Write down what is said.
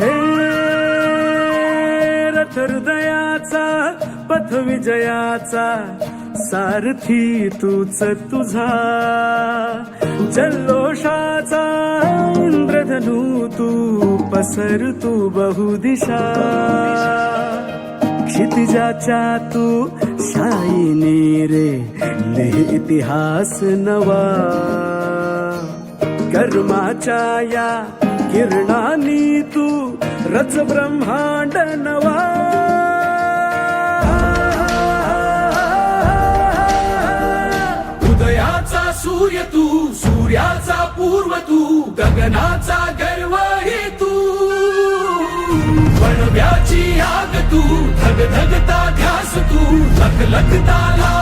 हे रथ हृदयाचा पथ विजयाचा सारथी तूच तुझा. जल्लोषाचा इंद्रधनू तू पसर तू बहुदिशा. क्षितिजाच्या तू शाईनी रे लिह इतिहास नवा. कर्माच्या या किरणानी तू रच ब्रह्मांड नवा. उदयाचा सूर्य तू सूर्याचा पूर्व तू गगनाचा गर्व हे तू. वणव्याची आग तू धग धगता ध्यास तू लख लखता ला